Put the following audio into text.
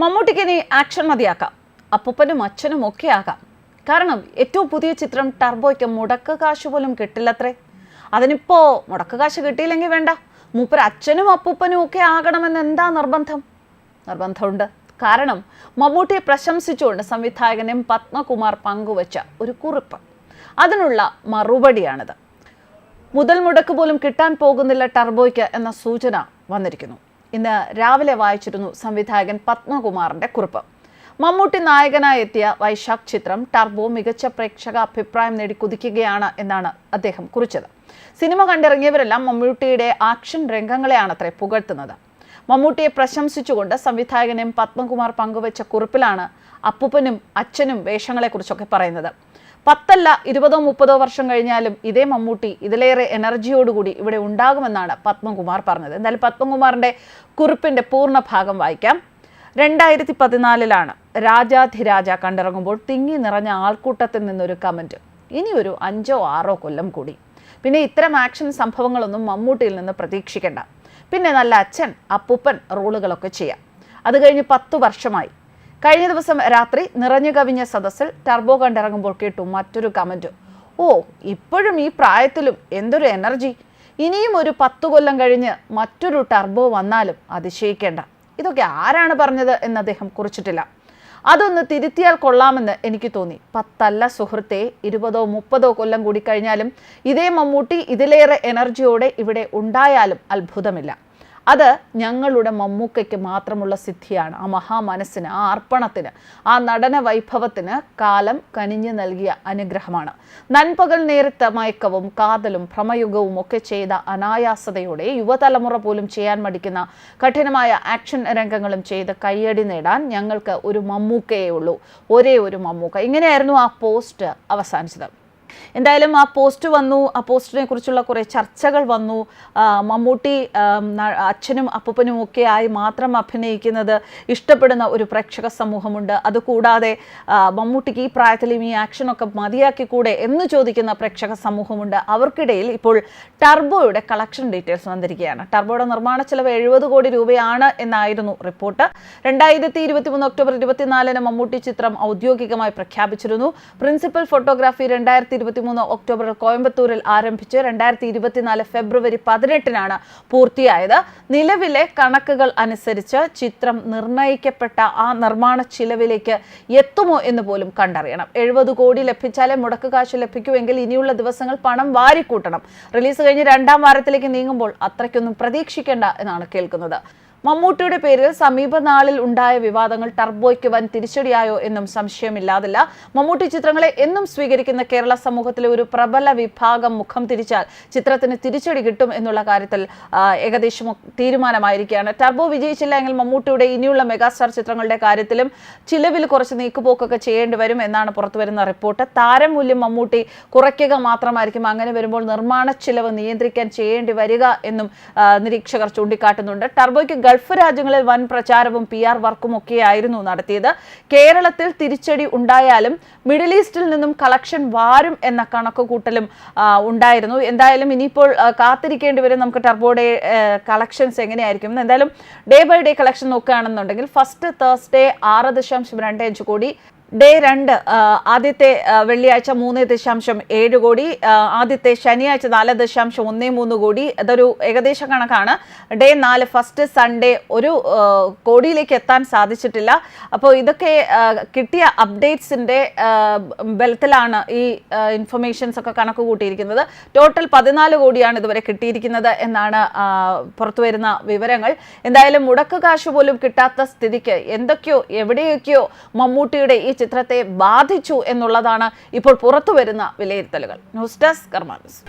മമ്മൂട്ടിക്ക് ഇനി ആക്ഷൻ മതിയാക്കാം. അപ്പൂപ്പനും അച്ഛനും ഒക്കെ ആകാം. കാരണം ഏറ്റവും പുതിയ ചിത്രം ടർബോയ്ക്ക് മുടക്ക് കാശ് പോലും കിട്ടില്ലത്രേ. അതിനിപ്പോ മുടക്ക് കാശ് കിട്ടിയില്ലെങ്കിൽ വേണ്ട. മൂപ്പർ അച്ഛനും അപ്പൂപ്പനും ഒക്കെ ആകണമെന്ന് എന്താ നിർബന്ധം? നിർബന്ധമുണ്ട്. കാരണം മമ്മൂട്ടിയെ പ്രശംസിച്ചുകൊണ്ട് സംവിധായകൻ എം പത്മകുമാർ പങ്കുവച്ച ഒരു കുറിപ്പ്. അതിനുള്ള മറുപടിയാണിത്. മുതൽ മുടക്ക് പോലും കിട്ടാൻ പോകുന്നില്ല ടർബോയ്ക്ക് എന്ന സൂചന വന്നിരിക്കുന്നു. ഇന്ന് രാവിലെ വായിച്ചിരുന്നു സംവിധായകൻ പത്മകുമാറിന്റെ കുറിപ്പ്. മമ്മൂട്ടി നായകനായി എത്തിയ വൈശാഖ് ചിത്രം ടർബോ മികച്ച പ്രേക്ഷക അഭിപ്രായം നേടി കുതിക്കുകയാണ് എന്നാണ് അദ്ദേഹം കുറിച്ചത്. സിനിമ കണ്ടിറങ്ങിയവരെല്ലാം മമ്മൂട്ടിയുടെ ആക്ഷൻ രംഗങ്ങളെയാണ് അത്രേ പുകഴ്ത്തുന്നത്. മമ്മൂട്ടിയെ പ്രശംസിച്ചുകൊണ്ട് സംവിധായകനും പത്മകുമാർ പങ്കുവച്ച കുറിപ്പിലാണ് അപ്പൂപ്പനും അച്ഛനും വേഷങ്ങളെക്കുറിച്ചൊക്കെ പറയുന്നത്. പത്തല്ല ഇരുപതോ മുപ്പതോ വർഷം കഴിഞ്ഞാലും ഇതേ മമ്മൂട്ടി ഇതിലേറെ എനർജിയോടുകൂടി ഇവിടെ ഉണ്ടാകുമെന്നാണ് പത്മകുമാർ പറഞ്ഞത്. എന്തായാലും പത്മകുമാറിന്റെ കുറിപ്പിന്റെ പൂർണ ഭാഗം വായിക്കാം. രണ്ടായിരത്തി പതിനാലിലാണ് രാജാധിരാജ കണ്ടിറങ്ങുമ്പോൾ തിങ്ങി നിറഞ്ഞ ആൾക്കൂട്ടത്തിൽ നിന്നൊരു കമന്റ്. ഇനി ഒരു അഞ്ചോ ആറോ കൊല്ലം കൂടി. പിന്നെ ഇത്തരം ആക്ഷൻ സംഭവങ്ങളൊന്നും മമ്മൂട്ടിയിൽ നിന്ന് പ്രതീക്ഷിക്കേണ്ട. പിന്നെ നല്ല അച്ഛൻ അപ്പൂപ്പൻ റോളുകളൊക്കെ ചെയ്യാം. അത് കഴിഞ്ഞ് പത്തു വർഷമായി. കഴിഞ്ഞ ദിവസം രാത്രി നിറഞ്ഞു കവിഞ്ഞ സദസ്സിൽ ടർബോ കണ്ടിറങ്ങുമ്പോൾ കേട്ടു മറ്റൊരു കമന്റ്. ഓ ഇപ്പോഴും ഈ പ്രായത്തിലും എന്തൊരു എനർജി. ഇനിയും ഒരു പത്തു കൊല്ലം കഴിഞ്ഞ് മറ്റൊരു ടർബോ വന്നാലും അതിശയിക്കേണ്ട. ഇതൊക്കെ ആരാണ് പറഞ്ഞത് എന്ന് അദ്ദേഹം കുറിച്ചിട്ടില്ല. അതൊന്ന് തിരുത്തിയാൽ കൊള്ളാമെന്ന് എനിക്ക് തോന്നി. പത്തല്ല സുഹൃത്തെ ഇരുപതോ മുപ്പതോ കൊല്ലം കൂടി കഴിഞ്ഞാലും ഇതേ മമ്മൂട്ടി ഇതിലേറെ എനർജിയോടെ ഇവിടെ ഉണ്ടായാലും അത്ഭുതമില്ല. അത് ഞങ്ങളുടെ മമ്മൂക്കയ്ക്ക് മാത്രമുള്ള സിദ്ധിയാണ്. ആ മഹാമനസ്സിന് ആ അർപ്പണത്തിന് ആ നടന വൈഭവത്തിന് കാലം കനിഞ്ഞു നൽകിയ അനുഗ്രഹമാണ്. നൻപകൽ നേരിട്ട മയക്കവും കാതലും ഭ്രമയുഗവും ഒക്കെ ചെയ്ത അനായാസതയോടെ യുവതലമുറ പോലും ചെയ്യാൻ മടിക്കുന്ന കഠിനമായ ആക്ഷൻ രംഗങ്ങളും ചെയ്ത് കയ്യടി നേടാൻ ഞങ്ങൾക്ക് ഒരു മമ്മൂക്കയേ ഉള്ളൂ. ഒരേ ഒരു മമ്മൂക്ക. ഇങ്ങനെയായിരുന്നു ആ പോസ്റ്റ് അവസാനിച്ചത്. എന്തായാലും ആ പോസ്റ്റ് വന്നു. ആ പോസ്റ്റിനെ കുറിച്ചുള്ള കുറേ ചർച്ചകൾ വന്നു. മമ്മൂട്ടി അച്ഛനും അപ്പനും ഒക്കെ ആയി മാത്രം അഭിനയിക്കുന്നത് ഇഷ്ടപ്പെടുന്ന ഒരു പ്രേക്ഷക സമൂഹമുണ്ട്. അതുകൂടാതെ മമ്മൂട്ടിക്ക് ഈ പ്രായത്തിലും ഈ ആക്ഷനൊക്കെ മതിയാക്കി കൂടെ എന്ന് ചോദിക്കുന്ന പ്രേക്ഷക സമൂഹമുണ്ട്. അവർക്കിടയിൽ ഇപ്പോൾ ടർബോയുടെ കളക്ഷൻ ഡീറ്റെയിൽസ് വന്നിരിക്കുകയാണ്. ടർബോയുടെ നിർമ്മാണ ചെലവ് എഴുപത് കോടി രൂപയാണ് എന്നായിരുന്നു റിപ്പോർട്ട്. രണ്ടായിരത്തി ഇരുപത്തി മൂന്ന് ഒക്ടോബർ ഇരുപത്തിനാലിന് മമ്മൂട്ടി ചിത്രം ഔദ്യോഗികമായി പ്രഖ്യാപിച്ചിരുന്നു. പ്രിൻസിപ്പൽ ഫോട്ടോഗ്രാഫി രണ്ടായിരത്തി ഇരുപത്തി മൂന്ന് ഒക്ടോബറിൽ കോയമ്പത്തൂരിൽ ആരംഭിച്ച് രണ്ടായിരത്തി ഇരുപത്തിനാല് ഫെബ്രുവരി പതിനെട്ടിനാണ് പൂർത്തിയായത്. നിലവിലെ കണക്കുകൾ അനുസരിച്ച് ചിത്രം നിർണയിക്കപ്പെട്ട ആ നിർമ്മാണ ചിലവിലേക്ക് എത്തുമോ എന്ന് പോലും കണ്ടറിയണം. എഴുപത് കോടി ലഭിച്ചാലേ മുടക്ക് കാശ് ലഭിക്കുമെങ്കിൽ ഇനിയുള്ള ദിവസങ്ങൾ പണം വാരിക്കൂട്ടണം. റിലീസ് കഴിഞ്ഞ് രണ്ടാം വാരത്തിലേക്ക് നീങ്ങുമ്പോൾ അത്രയ്ക്കൊന്നും പ്രതീക്ഷിക്കേണ്ട എന്നാണ് കേൾക്കുന്നത്. മമ്മൂട്ടിയുടെ പേരിൽ സമീപനാളിൽ ഉണ്ടായ വിവാദങ്ങൾ ടർബോയ്ക്ക് വൻ തിരിച്ചടിയായോ എന്നും സംശയമില്ലാതില്ല. മമ്മൂട്ടി ചിത്രങ്ങളെ എന്നും സ്വീകരിക്കുന്ന കേരള സമൂഹത്തിലെ ഒരു പ്രബല വിഭാഗം മുഖം തിരിച്ചാൽ ചിത്രത്തിന് തിരിച്ചടി കിട്ടും എന്നുള്ള കാര്യത്തിൽ ഏകദേശം തീരുമാനമായിരിക്കുകയാണ്. ടർബോ വിജയിച്ചില്ല എങ്കിൽ മമ്മൂട്ടിയുടെ ഇനിയുള്ള മെഗാസ്റ്റാർ ചിത്രങ്ങളുടെ കാര്യത്തിലും ചിലവിൽ കുറച്ച് നീക്കുപോക്കൊക്കെ ചെയ്യേണ്ടി വരും എന്നാണ് പുറത്തുവരുന്ന റിപ്പോർട്ട്. താരമൂല്യം മമ്മൂട്ടി കുറയ്ക്കുക മാത്രമായിരിക്കും. അങ്ങനെ വരുമ്പോൾ നിർമ്മാണ ചിലവ് നിയന്ത്രിക്കാൻ ചെയ്യേണ്ടി വരിക എന്നും നിരീക്ഷകർ ചൂണ്ടിക്കാട്ടുന്നുണ്ട്. ടർബോയ്ക്ക് ഗൾഫ് രാജ്യങ്ങളിൽ വൻ പ്രചാരവും പി ആർ വർക്കും ഒക്കെയായിരുന്നു നടത്തിയത്. കേരളത്തിൽ തിരിച്ചടി ഉണ്ടായാലും മിഡിൽ ഈസ്റ്റിൽ നിന്നും കളക്ഷൻ വാരും എന്ന കണക്കുകൂട്ടലും ഉണ്ടായിരുന്നു. എന്തായാലും ഇനിയിപ്പോൾ കാത്തിരിക്കേണ്ടി വരും. നമുക്ക് ടർബോയുടെ കളക്ഷൻസ് എങ്ങനെയായിരിക്കും. എന്തായാലും ഡേ ബൈ ഡേ കളക്ഷൻ നോക്കുകയാണെന്നുണ്ടെങ്കിൽ ഫസ്റ്റ് തേഴ്സ്ഡേ ആറ് ദശാംശം രണ്ട് അഞ്ച് കോടി ഡേ രണ്ട് ആദ്യത്തെ വെള്ളിയാഴ്ച മൂന്ന് ദശാംശം ഏഴ് കോടി ആദ്യത്തെ ശനിയാഴ്ച നാല് ദശാംശം ഒന്ന് മൂന്ന് കോടി. അതൊരു ഏകദേശ കണക്കാണ്. ഡേ നാല് ഫസ്റ്റ് സൺഡേ ഒരു കോടിയിലേക്ക് എത്താൻ സാധിച്ചിട്ടില്ല. അപ്പോൾ ഇതൊക്കെ കിട്ടിയ അപ്ഡേറ്റ്സിന്റെ ബലത്തിലാണ് ഈ ഇൻഫർമേഷൻസ് ഒക്കെ കണക്ക് കൂട്ടിയിരിക്കുന്നത്. ടോട്ടൽ പതിനാല് കോടിയാണ് ഇതുവരെ കിട്ടിയിരിക്കുന്നത് എന്നാണ് പുറത്തുവരുന്ന പുറത്തു വരുന്ന വിവരങ്ങൾ. എന്തായാലും മുടക്ക് കാശ് പോലും കിട്ടാത്ത സ്ഥിതിക്ക് എന്തൊക്കെയോ എവിടെയൊക്കെയോ മമ്മൂട്ടിയുടെ ഈ ചിത്രത്തെ ബാധിച്ചു എന്നുള്ളതാണ് ഇപ്പോൾ പുറത്തു വരുന്ന വിലയിരുത്തലുകൾ. News desk കർമാനസ്